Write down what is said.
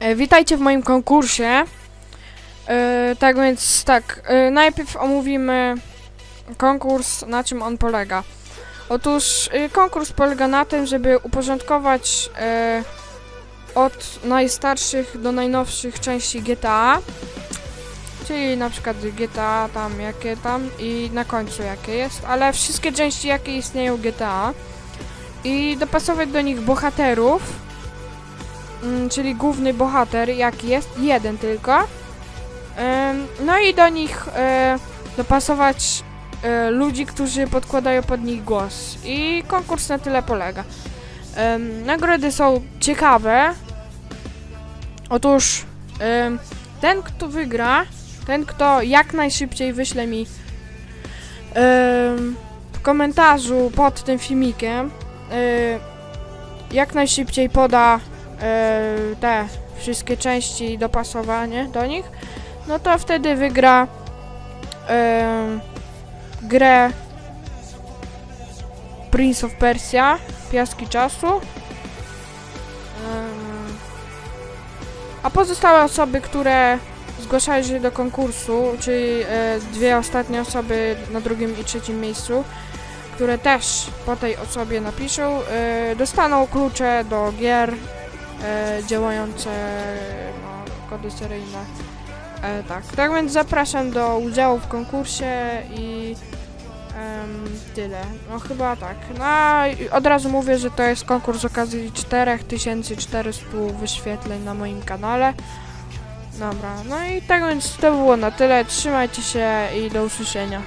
E, Witajcie w moim konkursie. E, tak więc tak, e, najpierw omówimy konkurs, na czym on polega. Otóż konkurs polega na tym, żeby uporządkować od najstarszych do najnowszych części GTA. Czyli na przykład GTA tam jakie tam i na końcu jakie jest, ale wszystkie części jakie istnieją GTA. I dopasować do nich bohaterów, Mm, czyli główny bohater, jaki jest, jeden tylko. No i do nich e, dopasować e, ludzi, którzy podkładają pod nich głos. I konkurs na tyle polega. Nagrody są ciekawe. Otóż ten, kto wygra, ten, kto jak najszybciej wyśle mi w komentarzu pod tym filmikiem, y, jak najszybciej poda e, te wszystkie części i dopasowanie do nich, no to wtedy wygra e, grę Prince of Persia, Piaski Czasu. Em, a pozostałe osoby, które zgłaszają się do konkursu, czyli e, dwie ostatnie osoby na drugim i trzecim miejscu, które też po tej osobie napiszą, e, dostaną klucze do gier e, działające no, kody seryjne. E, tak, tak więc zapraszam do udziału w konkursie i em, tyle. No chyba tak. No od razu mówię, że to jest konkurs z okazji 4400 wyświetleń na moim kanale. Dobra, no i tak więc to było na tyle. Trzymajcie się i do usłyszenia.